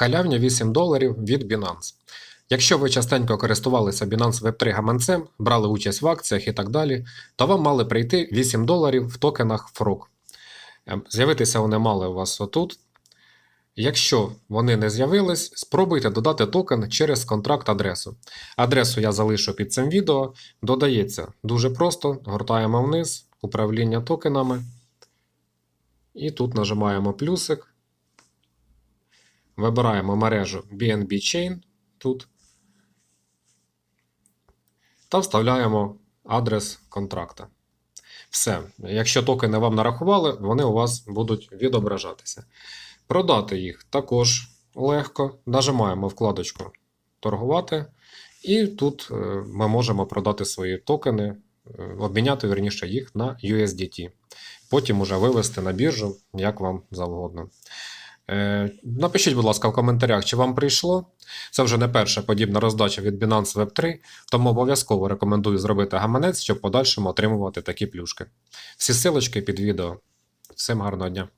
Халявня 8 доларів від Binance. Якщо ви частенько користувалися Binance Web3 гаманцем, брали участь в акціях і так далі, то вам мали прийти 8 доларів в токенах FROG. Ем, З'явитися вони мали у вас отут. Якщо вони не з'явились, спробуйте додати токен через контракт адресу. Адресу я залишу під цим відео. Додається дуже просто. Гортаємо вниз, управління токенами. І тут нажимаємо плюсик. Вибираємо мережу BNB Chain тут. Та вставляємо адрес контракта. Все. Якщо токени вам нарахували, вони у вас будуть відображатися. Продати їх також легко. Нажимаємо вкладочку Торгувати. І тут е, ми можемо продати свої токени, е, обміняти вірніше їх на USDT. Потім уже вивести на біржу, як вам завгодно. Е, Напишіть, будь ласка, в коментарях, чи вам прийшло. Це вже не перша подібна роздача від Binance Web3, тому обов'язково рекомендую зробити гаманець, щоб подальшому отримувати такі плюшки. Всі силочки під відео. Всім гарного дня!